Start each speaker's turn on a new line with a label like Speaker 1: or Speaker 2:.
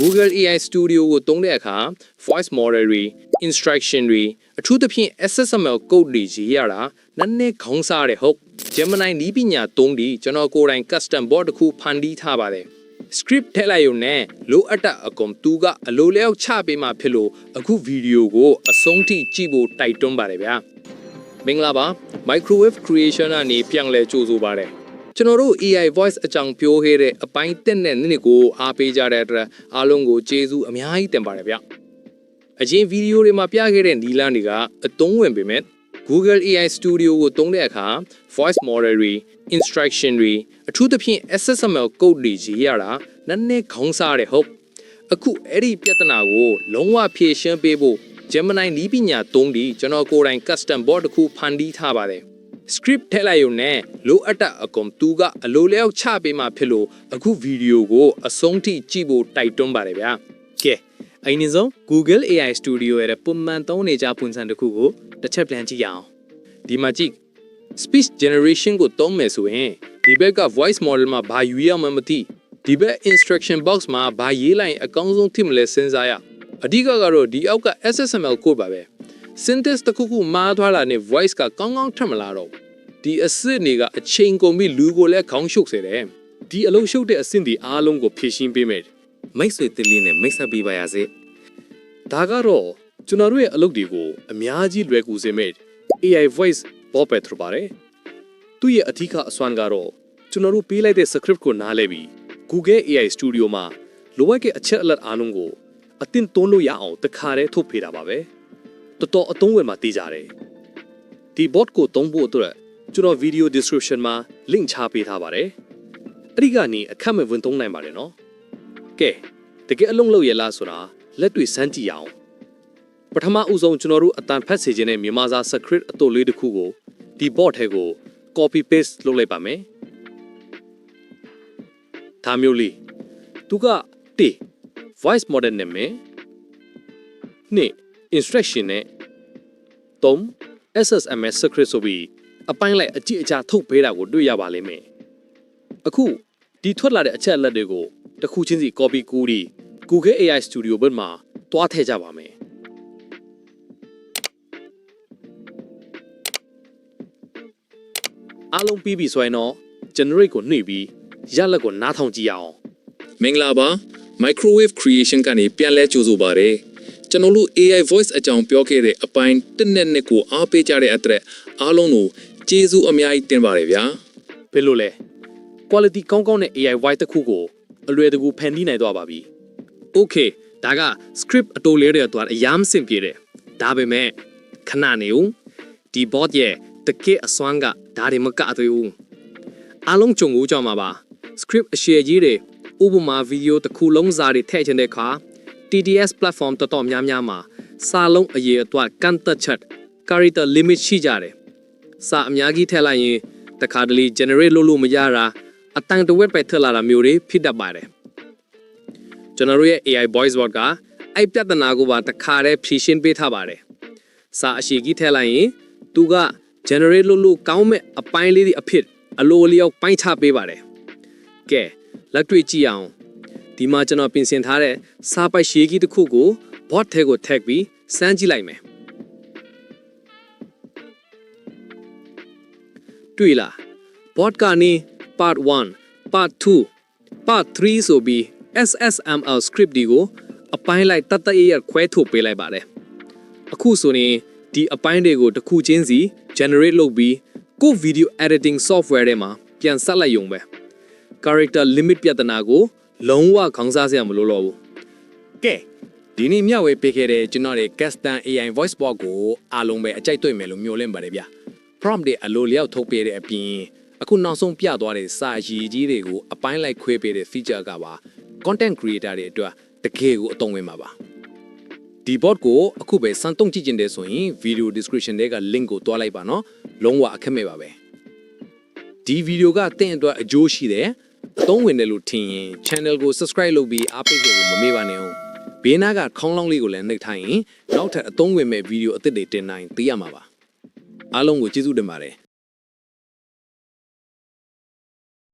Speaker 1: Google AI Studio ကိုသုံးတဲ့အခါ voice model တွေ instruction တွေအထူးသဖြင့် XML code တွေရေးရတာနည်းနည်းခေါင်းစားတယ်ဟုတ် Gemini နီးပညာသုံးပြီးကျွန်တော်ကိုယ်တိုင် custom board တစ်ခုဖန်တီးထားပါတယ် script ထည့်လိုက်ရုံနဲ့လိုအပ်တဲ့အကုန်သူကအလိုလျောက်ချပေးမှဖြစ်လို့အခုဗီဒီယိုကိုအဆုံးထိကြည့်ဖို့တိုက်တွန်းပါတယ်ဗျာမင်္ဂလာပါ microwave creation ကနေပြန်လဲကြိုဆိုပါရစေ ကျွန်တော်တို့ AI voice အကြောင်းပြောခဲ့တဲ့အပိုင်းတက်တဲ့နေ့ကိုအားပေးကြတဲ့အတွက်အားလုံးကိုကျေးဇူးအများကြီးတင်ပါတယ်ဗျအရင်ဗီဒီယိုတွေမှာပြခဲ့တဲ့နီလန်းတွေကအသုံးဝင်ပေမဲ့ Google AI Studio ကိုသုံးတဲ့အခါ voice model တွေ instruction တွေအထူးသဖြင့် XML code တွေရေးရတာနည်းနည်းခေါင်းစားတယ်ဟုတ်အခုအဲ့ဒီပြဿနာကိုလုံးဝဖြေရှင်းပေးဖို့ Gemini နီးပညာသုံးပြီးကျွန်တော်ကိုယ်တိုင် custom board တစ်ခုဖန်တီးထားပါတယ် script ထည့်လိုက်ရုံနဲ့လိုအပ်တဲ့အကုန်သူကအလိုလျောက်ချပေးမှဖြစ်လို့အခုဗီဒီယိုကိုအဆုံးထိကြည့်ဖို့တိုက်တွန်းပါတယ်ဗျာ
Speaker 2: ကဲအရင်ဆုံး Google AI Studio ရဲ့ပုံမှန်သုံးနေကြပုံစံတစ်ခုကိုတစ်ချက်ပြန်ကြည့်ရအောင်
Speaker 1: ဒီမှာကြည့် speech generation ကိုသုံးမယ်ဆိုရင်ဒီဘက်က voice model မှာဘာယူရမှမသိဒီဘက် instruction box မှာဘာရေးလိုက်ရင်အကောင်းဆုံးဖြစ်မလဲစဉ်းစားရအဓိကကတော့ဒီအောက်က SSML code ပါပဲ syntax တစ်ခုခုမှားသွားတာနဲ့ voice ကကောင်းကောင်းထွက်မလာတော့ဘူးဒီအစ်စ်တွေကအချိန်ကုန်ပြီးလူကိုလည်းခေါင်းရှုပ်စေတယ်
Speaker 3: ဒီအလုံးရှုပ်တဲ့အဆင့်ဒီအားလုံးကိုဖြည့်ရှင်းပေးမယ်မိတ်ဆွေတလေးနဲ့မိတ်ဆက်ပေးပါရစေဒါကတော့ကျွန်တော်တို့ရဲ့အလုပ်တွေကိုအများကြီးလွယ်ကူစေမယ် AI voice ပေါ်ပဲထရပါတယ်သူ့ရဲ့အထူးအစွမ်းကတော့ကျွန်တော်တို့ပေးလိုက်တဲ့ script ကိုနားလဲပြီး Google AI Studio မှာလိုအပ်တဲ့အချက်အလက်အားလုံးကိုအသင်သွင်းလို့ရအောင်တခါတည်းထုတ်ပေးတာပါပဲ တော်တော်အသုံးဝင်မှာတည်ကြတယ်ဒီ bot ကိုသုံးဖို့အတွက်ကျွန်တော် video description မှာ link ချပေးထားပါတယ်အဲ့ဒီကနေအခက်မဲ့ဝင်သုံးနိုင်ပါတယ်နော်ကဲတကယ်အလုံးလုံးရလားဆိုတာလက်တွေ့စမ်းကြည့်ရအောင်ပထမဦးဆုံးကျွန်တော်တို့အတန်ဖတ်စေခြင်းနဲ့မြန်မာစာ script အတူလေးတစ်ခုကိုဒီ bot ထဲကို copy paste လုပ်လိုက်ပါမယ်ဒါမျိုးလေးသူကတေ voice model နာမည်နှစ် instruction နဲ့3 SSMS script ဆိုပြီးအပိုင်းလိုက်အကြည့်အကြထုတ်ပေးတာကိုတွေ့ရပါလိမ့်မယ်အခုဒီထွက်လာတဲ့အချက်အလက်တွေကိုတစ်ခုချင်းစီ copy ကူးပြီး Google AI Studio ဘက်မှာတွားထည့်ကြပါမယ်အားလုံးပြီးပြီဆိုရင်တော့ generate ကိုနှိပ်ပြီးရလက်ကိုနားထောင်ကြည့်ရအောင်
Speaker 1: မင်္ဂလာပါ microwave creation ကနေပြန်လဲကြိုဆိုပါရစေ ကျွန်တော်တို့ AI voice အကြောင်းပြောခဲ့တဲ့အပိုင်းတစ်နဲ့နှစ်ကိုအားပေးကြတဲ့အတွက်အားလုံးကိုကျေးဇူးအများကြီးတင်ပါတယ်ဗျာ
Speaker 3: ဘယ်လိုလဲ quality ကောင်းကောင်းတဲ့ AI voice တစ်ခုကိုအလွယ်တကူဖန်တီးနိုင်သွားပါပြီ
Speaker 2: Okay ဒါက script အတူလေးတွေတော့အများမစင်ပြေတယ်ဒါပေမဲ့ခဏနေဦးဒီ bot ရဲ့တကယ်အစွမ်းကဒါတွေမကသေးဘူးအားလုံးကြုံဦးကြမှာပါ script အရှယ်ကြီးတွေဥပမာဗီဒီယိုတစ်ခုလုံးစာတွေထည့်ချင်တဲ့အခါ TDS platform တော်တော်များများမှာစာလုံးအရေးအတွက်ကန့်သက်ချက် character limit ရှိကြတယ်စာအများကြီးထည့်လိုက်ရင်တခါတလေ generate လုပ်လို့မရတာအတန်တဝက်ပဲထည့်လာတာမျိုးတွေဖြစ်တတ်ပါတယ်ကျွန်တော်တို့ရဲ့ AI voice bot ကအဲ့ပြဿနာကိုပါတခါတည်းဖြေရှင်းပေးထားပါတယ်။စာအရှိကြီးထည့်လိုက်ရင်သူက generate လုပ်လို့ကောင်းမဲ့အပိုင်းလေးတွေအဖြစ်အလိုအလျောက်ပိုင်းချပေးပါတယ်။ကဲလက်တွေ့ကြည့်အောင် ဒီမှာကျွန်တော်ပြင်ဆင်ထားတဲ့စာပိုက်ရှည်ကြီးတစ်ခုကို bot ထဲကို tag ပြီးစမ်းကြည့်လိုက်မယ်။တွေ့လား bot ကနေ part 1 part 2 part 3ဆိုပြီး SSML script ဒီကိုအပိုင်းလိုက်တတ်တတ်ရရခွဲထုတ်ပေးလိုက်ပါတယ်အခုဆိုရင်ဒီအပိုင်းတွေကိုတစ်ခုချင်းစီ generate လုပ်ပြီးကိုယ့် video editing software ထဲမှာပြန်ဆက်လိုက်ရုံပဲ character limit ပြဿနာကို လုံးဝခေါင်းစားစရာမလိုတော့ဘူး
Speaker 1: ကဲဒီနေ့မျှဝေပေးခဲ့တဲ့ကျွန်တော်ရဲ့ custom AI voice bot ကိုအားလုံးပဲအကြိုက်တွေ့မယ်လို့မျှော်လင့်ပါတယ်ဗျ prompt တွေအလိုလျောက်ထုတ်ပေးတဲ့အပြင်အခုနောက်ဆုံးပြသွားတဲ့စာရည်ကြီးတွေကိုအပိုင်းလိုက်ခွဲပေးတဲ့ feature ကပါ content creator တွေအတွက်တကယ်ကိုအသုံးဝင်ပါပါဒီ bot ကိုအခုပဲစမ်းသုံးကြည့်ကျင်တယ်ဆိုရင် video description ထဲက link ကိုတွားလိုက်ပါနော်လုံးဝအခက်မဲ့ပါပဲဒီဗီဒီယိုကတင့်အတွက်အကျိုးရှိတယ်အ သုံးဝင်တယ်လို့ထင်ရင် channel ကို subscribe လုပ်ပြီးအားပေးဖို့မမေ့ပါနဲ့အောင်ဘေးနားကခေါင်းလောင်းလေးကိုလည်းနှိပ်ထားရင်နောက်ထပ်အသုံးဝင်မဲ့ဗီဒီယိုအသစ်တွေတင်နိုင်သိရမှာပါအားလုံးကိုကျေးဇူးတင်ပါတယ်